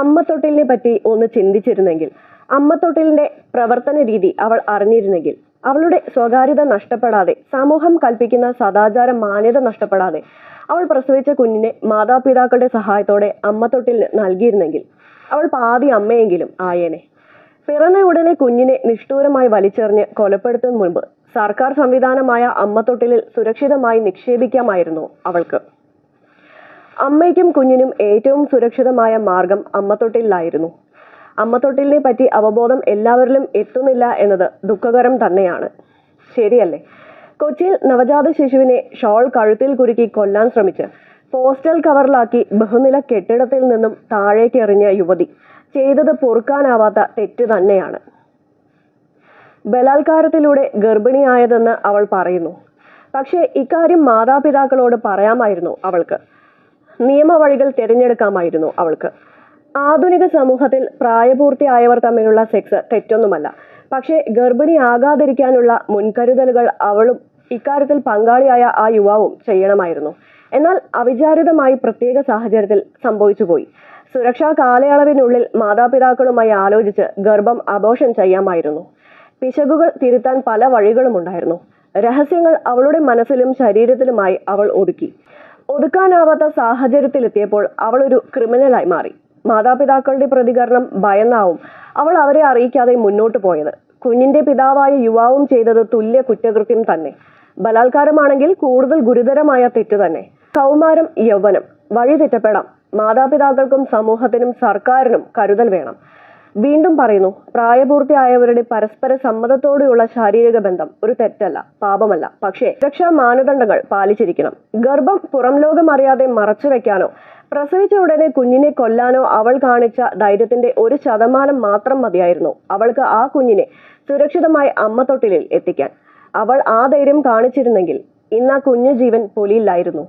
അമ്മത്തൊട്ടിലിനെ പറ്റി ഒന്ന് ചിന്തിച്ചിരുന്നെങ്കിൽ അമ്മത്തൊട്ടിലിന്റെ പ്രവർത്തന രീതി അവൾ അറിഞ്ഞിരുന്നെങ്കിൽ അവളുടെ സ്വകാര്യത നഷ്ടപ്പെടാതെ സമൂഹം കൽപ്പിക്കുന്ന സദാചാര മാന്യത നഷ്ടപ്പെടാതെ അവൾ പ്രസവിച്ച കുഞ്ഞിനെ മാതാപിതാക്കളുടെ സഹായത്തോടെ അമ്മത്തൊട്ടിലിന് നൽകിയിരുന്നെങ്കിൽ അവൾ പാതി അമ്മയെങ്കിലും ആയേനെ. പിറന്ന ഉടനെ കുഞ്ഞിനെ നിഷ്ഠൂരമായി വലിച്ചെറിഞ്ഞ് കൊലപ്പെടുത്തുന്ന മുൻപ് സർക്കാർ സംവിധാനമായ അമ്മത്തൊട്ടിലിൽ സുരക്ഷിതമായി നിക്ഷേപിക്കാമായിരുന്നു അവൾക്ക്. അമ്മയ്ക്കും കുഞ്ഞിനും ഏറ്റവും സുരക്ഷിതമായ മാർഗം അമ്മത്തൊട്ടിലായിരുന്നു അമ്മത്തൊട്ടിലിനെ പറ്റി അവബോധം എല്ലാവരിലും എത്തുന്നില്ല എന്നത് ദുഃഖകരം തന്നെയാണ്. ശരിയല്ലേ? കൊച്ചിയിൽ നവജാത ശിശുവിനെ ഷോൾ കഴുത്തിൽ കുരുക്കി കൊല്ലാൻ ശ്രമിച്ച് പോസ്റ്റൽ കവറിലാക്കി ബഹുനില കെട്ടിടത്തിൽ നിന്നും താഴേക്ക് എറിഞ്ഞ യുവതി. ചെയ്തത് പൊറുക്കാനാവാത്ത തെറ്റ് തന്നെയാണ്. ബലാത്കാരത്തിലൂടെ ഗർഭിണിയായതെന്ന് അവൾ പറയുന്നു. പക്ഷേ ഇക്കാര്യം മാതാപിതാക്കളോട് പറയാമായിരുന്നു അവൾക്ക്. നിയമവഴികൾ തിരഞ്ഞെടുക്കാമായിരുന്നു അവൾക്ക്. ആധുനിക സമൂഹത്തിൽ പ്രായപൂർത്തിയായവർ തമ്മിലുള്ള സെക്സ് തെറ്റൊന്നുമല്ല. പക്ഷേ ഗർഭിണിയാകാതിരിക്കാനുള്ള മുൻകരുതലുകൾ അവളും ഇക്കാര്യത്തിൽ പങ്കാളിയായ ആ യുവാവും ചെയ്യണമായിരുന്നു. എന്നാൽ അവിചാരിതമായി പ്രത്യേക സാഹചര്യത്തിൽ സംഭവിച്ചുപോയി. സുരക്ഷാ കാലയളവിനുള്ളിൽ മാതാപിതാക്കളുമായി ആലോചിച്ച് ഗർഭം അബോഷൻ ചെയ്യാമായിരുന്നു. പിശകുകൾ തിരുത്താൻ പല വഴികളുമുണ്ടായിരുന്നു. രഹസ്യങ്ങൾ അവളുടെ മനസ്സിലും ശരീരത്തിലുമായി അവൾ ഒതുക്കി. ഒതുക്കാനാവാത്ത സാഹചര്യത്തിലെത്തിയപ്പോൾ അവൾ ഒരു ക്രിമിനലായി മാറി. മാതാപിതാക്കളുടെ പ്രതികരണം ഭയന്നാവും അവൾ അവരെ അറിയിക്കാതെ മുന്നോട്ട് പോയത്. കുഞ്ഞിന്റെ പിതാവായ യുവാവും ചെയ്തത് തുല്യ കുറ്റകൃത്യം തന്നെ. ബലാത്കാരമാണെങ്കിൽ കൂടുതൽ ഗുരുതരമായ തെറ്റ് തന്നെ. കൗമാരം യൗവനം വഴി തെറ്റപ്പെടാം മാതാപിതാക്കൾക്കും സമൂഹത്തിനും സർക്കാരിനും കരുതൽ വേണം. വീണ്ടും പറയുന്നു പ്രായപൂർത്തിയായവരുടെ പരസ്പര സമ്മതത്തോടെയുള്ള ശാരീരിക ബന്ധം ഒരു തെറ്റല്ല പാപമല്ല. പക്ഷേ രക്ഷാ മാനദണ്ഡങ്ങൾ പാലിച്ചിരിക്കണം. ഗർഭം പുറം ലോകം അറിയാതെ മറച്ചു വെക്കാനോ പ്രസവിച്ച ഉടനെ കുഞ്ഞിനെ കൊല്ലാനോ അവൾ കാണിച്ച ധൈര്യത്തിന്റെ ഒരു ശതമാനം മാത്രം മതിയായിരുന്നു അവൾക്ക് ആ കുഞ്ഞിനെ സുരക്ഷിതമായി അമ്മത്തൊട്ടിലിൽ എത്തിക്കാൻ. അവൾ ആ ധൈര്യം കാണിച്ചിരുന്നെങ്കിൽ ഇന്ന് ആ കുഞ്ഞു ജീവൻ പൊലിയില്ലായിരുന്നു